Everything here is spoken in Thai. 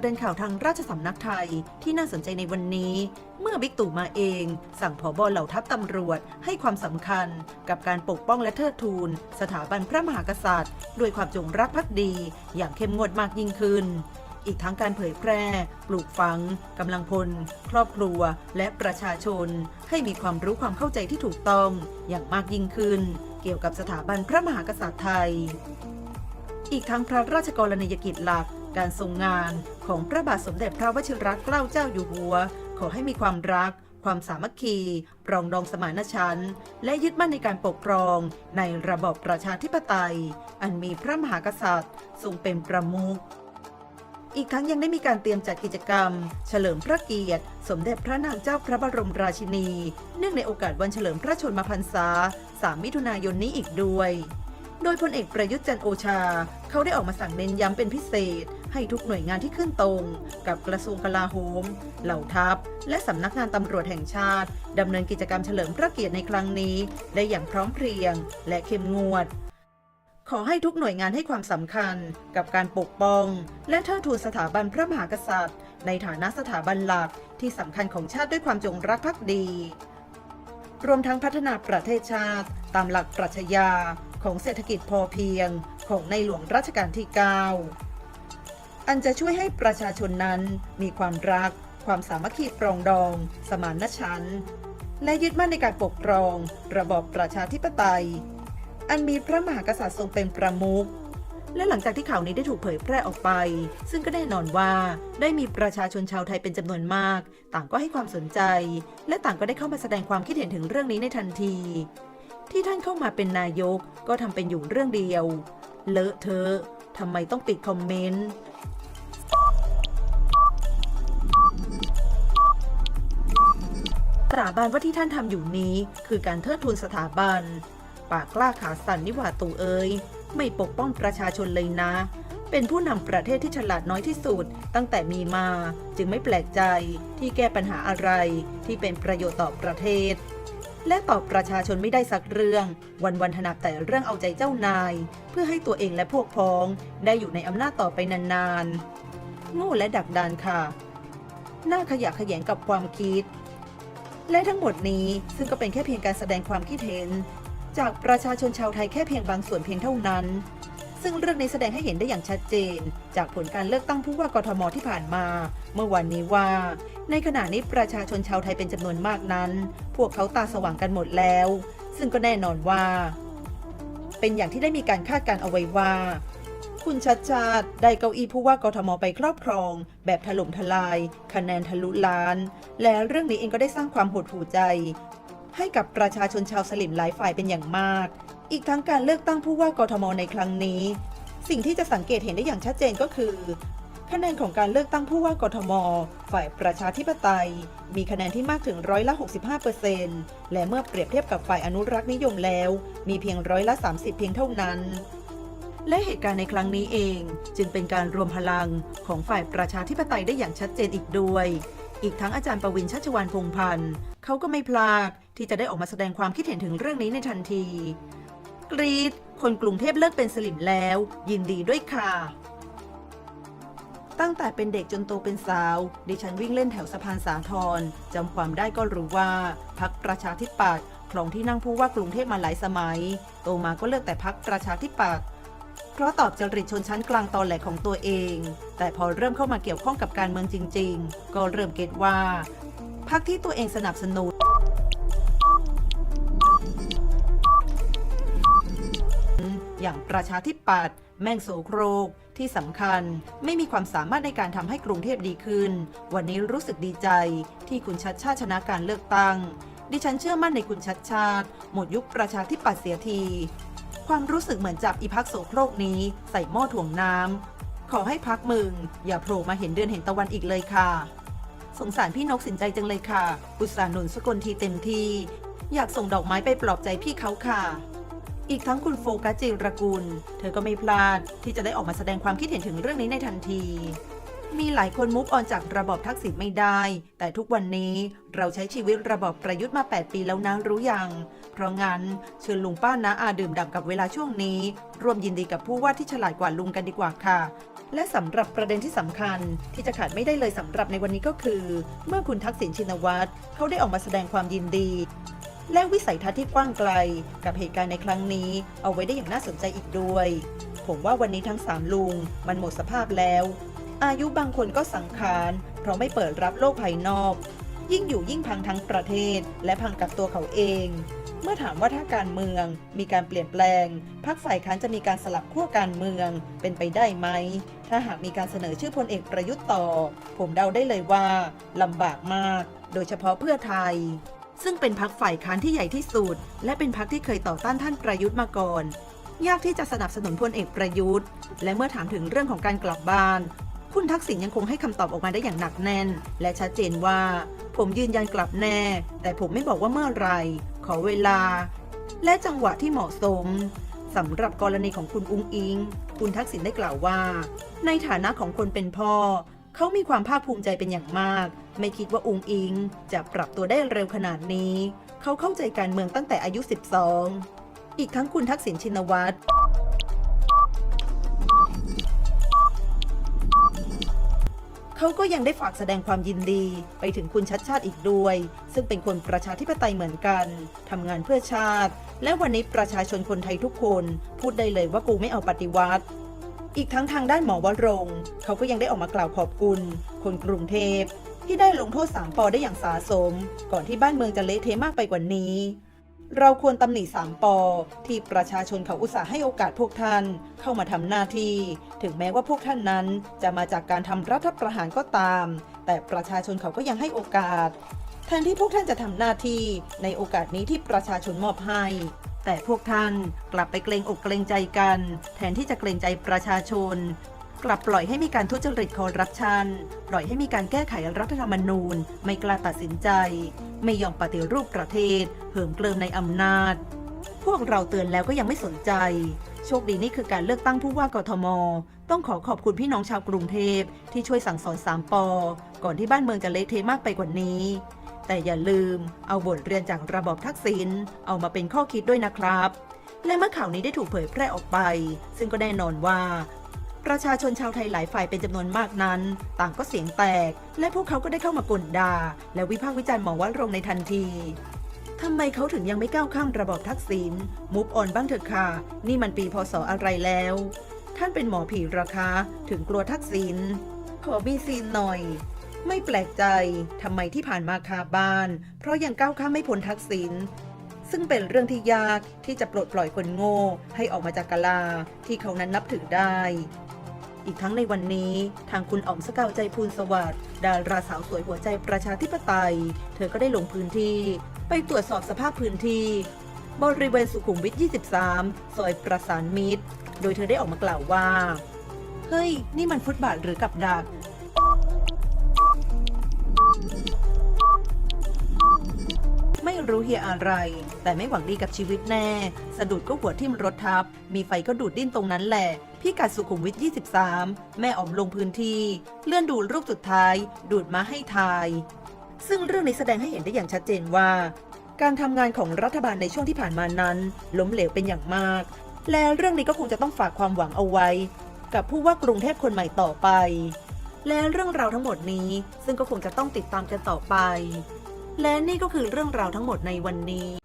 ประเด็นข่าวทางราชสำนักไทยที่น่าสนใจในวันนี้ เมื่อบิ๊กตู่มาเอง สั่งผอบอเหล่าทัพตำรวจให้ความสำคัญกับการปกป้องและเทิดทูน สถาบันพระมหากษัตริย์ ด้วยความจงรักภักดี อย่างเข้มงวดมากยิ่งขึ้น อีกทั้งการเผยแพร่ ปลูกฝังกำลังพล ครอบครัว และประชาชน ให้มีความรู้ความเข้าใจที่ถูกต้องอย่างมากยิ่งขึ้น เกี่ยวกับสถาบันพระมหากษัตริย์ไทย อีกทั้งพระราชกรณียกิจหลัก การทรงงานของพระบาทสมเด็จพระวชิรเกล้าเจ้าอยู่หัว ขอให้มีความรัก ความสามัคคีปรองดองสมานฉันท์และยึดมั่นในการปกครองในระบอบประชาธิปไตย อันมีพระมหากษัตริย์ทรงเป็นประมุขอีกทั้งยังได้มีการเตรียมจัดกิจกรรม เฉลิมพระเกียรติ สมเด็จพระนางเจ้าพระบรมราชินี เนื่องในโอกาสวันเฉลิมพระชนมพรรษา 3 มิถุนายนนี้อีกด้วย โดยพลเอกประยุทธ์จันโอชา เขาได้ออกมาสั่งเน้นย้ำเป็นพิเศษ ให้ทุกหน่วยงานที่ขึ้นตรง กับกระทรวงกลาโหม เหล่าทัพ และสำนักงานตำรวจแห่งชาติดำเนินกิจกรรมเฉลิมพระเกียรติในครั้งนี้ ได้อย่างพร้อมเพรียง และเข้มงวด ขอให้ทุกหน่วยงานให้ความสำคัญกับการปกป้อง และเทิดทูนสถาบันพระมหากษัตริย์ ในฐานะสถาบันหลักที่สำคัญของชาติด้วยความจงรักภักดี รวมทั้งพัฒนาประเทศชาติ ตามหลักปรัชญาของเศรษฐกิจพอเพียงของในหลวงรัชกาลที่ 9 อันจะช่วยให้ประชาชนนั้นมีความรัก ความสามัคคีปรองดอง สมานฉันท์และยึดมั่นในการปกครอง ระบอบประชาธิปไตย อันมีพระมหากษัตริย์ทรงเป็นประมุขและหลังจากที่ข่าวนี้ได้ถูกเผยแพร่ออกไป ซึ่งก็แน่นอนว่าได้มีประชาชนชาวไทยเป็นจำนวนมาก ต่างก็ให้ความสนใจ และต่างก็ได้เข้ามาแสดงความคิดเห็นถึงเรื่องนี้ในทันที ที่ท่านเข้ามาเป็นนายกก็ทำเป็นอยู่เรื่องเดียว เลอะเทอะทำไมต้องปิดคอมเมนต์ สถาบันว่าที่ท่านทำอยู่นี้ คือการเทิดทูนสถาบัน ปากกล้าขาสั่นนิหว่าตูเอ้ยไม่ปกป้องประชาชนเลยนะ เป็นผู้นำประเทศที่ฉลาดน้อยที่สุด ตั้งแต่มีมาจึงไม่แปลกใจที่แก้ปัญหาอะไรที่เป็นประโยชน์ต่อประเทศ และตอบประชาชนไม่ได้สักเรื่อง วันวันถนัดแต่เรื่องเอาใจเจ้านาย เพื่อให้ตัวเองและพวกพ้องได้อยู่ในอำนาจต่อไปนานๆโง่และดักดานค่ะ หน่าขยะแขยงกับความคิด และทั้งหมดนี้ซึ่งก็เป็นแค่เพียงการแสดงความคิดเห็น จากประชาชนชาวไทยแค่เพียงบางส่วนเพียงเท่านั้น ซึ่งเรื่องนี้แสดงให้เห็นได้อย่างชัดเจน จากผลการเลือกตั้งผู้ว่ากทมที่ผ่านมา เมื่อวันนี้ว่า ในขณะนี้ประชาชนชาวไทยเป็นจำนวนมากนั้น พวกเขาตาสว่างกันหมดแล้ว ซึ่งก็แน่นอนว่า เป็นอย่างที่ได้มีการคาดการเอาไว้ว่า คุณชัดชาติ ได้เก้าอี้ผู้ว่ากทมไปครอบครอง แบบถล่มทลาย คะแนนทะลุล้าน และเรื่องนี้เองก็ได้สร้างความหดหู่ใจ ให้กับประชาชนชาวสลิมหลายฝ่ายเป็นอย่างมาก อีกทั้งการเลือกตั้งผู้ว่ากทมในครั้งนี้ สิ่งที่จะสังเกตเห็นได้อย่างชัดเจนก็คือ คะแนนของการเลือกตั้งผู้ว่ากทม ฝ่ายประชาธิปไตย มีคะแนนที่มากถึงร้อยละ 65%และเมื่อเปรียบเทียบกับฝ่ายอนุรักษ์นิยมแล้ว มีเพียงร้อยละ 30 เพียงเท่านั้น และเหตุการณ์ในครั้งนี้เอง จึงเป็นการรวมพลังของฝ่ายประชาธิปไตยได้อย่างชัดเจนอีกด้วย อีกทั้งอาจารย์ประวินชัชวานพงพันธ์เขาก็ไม่พลาดที่จะได้ออกมาแสดงความคิดเห็นถึงเรื่องนี้ในทันที กรีดคนกรุงเทพเลิกเป็นสลิมแล้ว ยินดีด้วยค่ะตั้งแต่เป็นเด็กจนโตเป็นสาว ดิฉันวิ่งเล่นแถวสะพานสาทรจำความได้ก็รู้ว่าพักประชาธิปัตย์ครองที่นั่งผู้ว่ากรุงเทพมาหลายสมัย โตมาก็เลือกแต่พักประชาธิปัตย์ ราะตอบจริตชนชั้นกลางตอนแหลกของตัวเอง แต่พอเริ่มเข้ามาเกี่ยวข้องกับการเมืองจริง ๆ ก็เริ่มเก็ตว่าพักที่ตัวเองสนับสนุนอย่างประชาธิปัตย์แม่งโสโครกที่สำคัญไม่มีความสามารถในการทำให้กรุงเทพดีขึ้น วันนี้รู้สึกดีใจที่คุณชัดชาติชนะการเลือกตั้ง ดิฉันเชื่อมั่นในคุณชัดชาติ หมดยุคประชาธิปัตย์เสียที ความรู้สึกเหมือนจับอีพักโสโครกนี้ ใส่หม้อถ่วงน้ำขอให้พักมึง อย่าโผล่มาเห็นเดือนเห็นตะวันอีกเลยค่ะ สงสารพี่นกสินใจจังเลยค่ะ อุตส่าห์หนุนสกลทีเต็มที่ อยากส่งดอกไม้ไปปลอบใจพี่เขาค่ะ อีกทั้งคุณโฟกัสจิรกุล เธอก็ไม่พลาดที่จะได้ออกมาแสดงความคิดเห็นถึงเรื่องนี้ในทันที มีหลายคนมุกออนจากระบอบทักษิณไม่ได้ แต่ทุกวันนี้เราใช้ชีวิตระบอบประยุทธ์มา 8 ปีแล้วนะรู้ยัง เพราะงั้นเชิญลุงป้านะอาดื่มด่ำกับเวลาช่วงนี้ ร่วมยินดีกับผู้ว่าที่ฉลาดกว่าลุงกันดีกว่าค่ะ และสำหรับประเด็นที่สำคัญที่จะขาดไม่ได้เลยสำหรับในวันนี้ก็คือ เมื่อคุณทักษิณชินวัตรเขาได้ออกมาแสดงความยินดี และวิสัยทัศน์ที่กว้างไกล กับเหตุการณ์ในครั้งนี้ เอาไว้ได้อย่างน่าสนใจอีกด้วยผมว่าวันนี้ทั้งสามลุงมันหมดสภาพแล้ว อายุบางคนก็สังขาร เพราะไม่เปิดรับโลกภายนอก ยิ่งอยู่ยิ่งพังทั้งประเทศ และพังกับตัวเขาเอง เมื่อถามว่าถ้าการเมืองมีการเปลี่ยนแปลงพรรคฝ่ายค้านจะมีการสลับขั้วการเมืองเป็นไปได้ไหม ถ้าหากมีการเสนอชื่อพลเอกประยุทธ์ต่อ ผมเดาได้เลยว่าลำบากมาก โดยเฉพาะเพื่อไทยซึ่งเป็นพรรคฝ่ายค้านที่ใหญ่ที่สุด และเป็นพรรคที่เคยต่อต้านท่านประยุทธ์มาก่อน ยากที่จะสนับสนุนพลเอกประยุทธ์ และเมื่อถามถึงเรื่องของการกลับบ้าน คุณทักษิณยังคงให้คำตอบออกมาได้อย่างหนักแน่น และชัดเจนว่า ผมยืนยันกลับแน่ แต่ผมไม่บอกว่าเมื่อไร ขอเวลา และจังหวะที่เหมาะสมสำหรับกรณีของคุณอุ้งอิง คุณทักษิณได้กล่าวว่า ในฐานะของคนเป็นพ่อ เขามีความภาคภูมิใจเป็นอย่างมาก ไม่คิดว่าอุ้งอิง จะปรับตัวได้เร็วขนาดนี้ เขาเข้าใจการเมืองตั้งแต่อายุ 12 อีกทั้งคุณทักษิณชินวัตร เขาก็ยังได้ฝากแสดงความยินดีไปถึงคุณชัดชาติอีกด้วย ซึ่งเป็นคนประชาธิปไตยเหมือนกันทำงานเพื่อชาติ และวันนี้ประชาชนคนไทยทุกคน พูดได้เลยว่ากูไม่เอาปฏิวัติอีกทั้งทางด้านหมอวรงเขาก็ยังได้ออกมากล่าวขอบคุณ คนกรุงเทพที่ได้ลงโทษสามปอได้อย่างสาสม ก่อนที่บ้านเมืองจะเละเทะมากไปกว่านี้ เราควรตำหนิสามปอ ที่ประชาชนเขาอุตส่าห์ให้โอกาสพวกท่านเข้ามาทำหน้าที่ ถึงแม้ว่าพวกท่านนั้นจะมาจากการทำรัฐประหารก็ตาม แต่ประชาชนเขาก็ยังให้โอกาส แทนที่พวกท่านจะทำหน้าที่ในโอกาสนี้ที่ประชาชนมอบให้ แต่พวกท่านกลับไปเกรงอกเกรงใจกัน แทนที่จะเกรงใจประชาชน กลับปล่อยให้มีการทุจริตคอร์รัปชัน ปล่อยให้มีการแก้ไขรัฐธรรมนูญ ไม่กล้าตัดสินใจ ไม่ยอมปฏิรูปประเทศ เหิมเกลิมในอำนาจ พวกเราเตือนแล้วก็ยังไม่สนใจ โชคดีนี่คือการเลือกตั้งผู้ว่ากทม ต้องขอขอบคุณพี่น้องชาวกรุงเทพที่ช่วยสั่งสอนสามปอ ก่อนที่บ้านเมืองจะเละเทะมากไปกว่านี้ แต่อย่าลืม เอาบทเรียนจากระบอบทักษิณเอามาเป็นข้อคิดด้วยนะครับและเมื่อข่าวนี้ได้ถูกเผยแพร่ออกไป ซึ่งก็แน่นอนว่า ประชาชนชาวไทยหลายฝ่ายเป็นจำนวนมากนั้น ต่างก็เสียงแตก และพวกเขาก็ได้เข้ามากลด่า และวิพากษ์วิจารณ์หมอวัดรงในทันทีทำไมเขาถึงยังไม่ก้าวข้ามระบอบทักษิณมุฟออนบ้างเถอะค่ะ นี่มันปีพศอะไรแล้ว ท่านเป็นหมอผีราคาถึงกลัวทักษิณขอมีซีนหน่อย ไม่แปลกใจทำไมที่ผ่านมาคาบ้าน เพราะยังก้าวข้ามไม่พ้นทักษิณซึ่งเป็นเรื่องที่ยากที่จะปลดปล่อยคนโง่ให้ออกมาจากกาลาที่เขานั้นนับถือได้ อีกทั้งในวันนี้ทางคุณอ๋อมสกาวใจภูลสวัสดิ์ดาราสาวสวยหัวใจประชาธิปไตย เธอก็ได้ลงพื้นที่ ไปตรวจสอบสภาพพื้นที่ บริเวณสุขุมวิท 23 ซอยประสานมิตร โดยเธอได้ออกมากล่าวว่า เฮ้ย นี่มันฟุตบาทหรือกับดักไม่รู้เฮียอะไร แต่ไม่หวังดีกับชีวิตแน่ สะดุดก็หัวทิ่มรถทับ มีไฟก็ดูดดิ้นตรงนั้นแหละ พี่กัดสุขุมวิท 23 แม่ออมลงพื้นที่ เลื่อนดูรูปสุดท้าย ดูดมาให้ทาย ซึ่งเรื่องนี้แสดงให้เห็นได้อย่างชัดเจนว่า การทำงานของรัฐบาลในช่วงที่ผ่านมานั้น ล้มเหลวเป็นอย่างมาก และเรื่องนี้ก็คงจะต้องฝากความหวังเอาไว้ กับผู้ว่ากรุงเทพคนใหม่ต่อไป และเรื่องราวทั้งหมดนี้ซึ่งก็คงจะต้องติดตามกันต่อไป และนี่ก็คือเรื่องราวทั้งหมดในวันนี้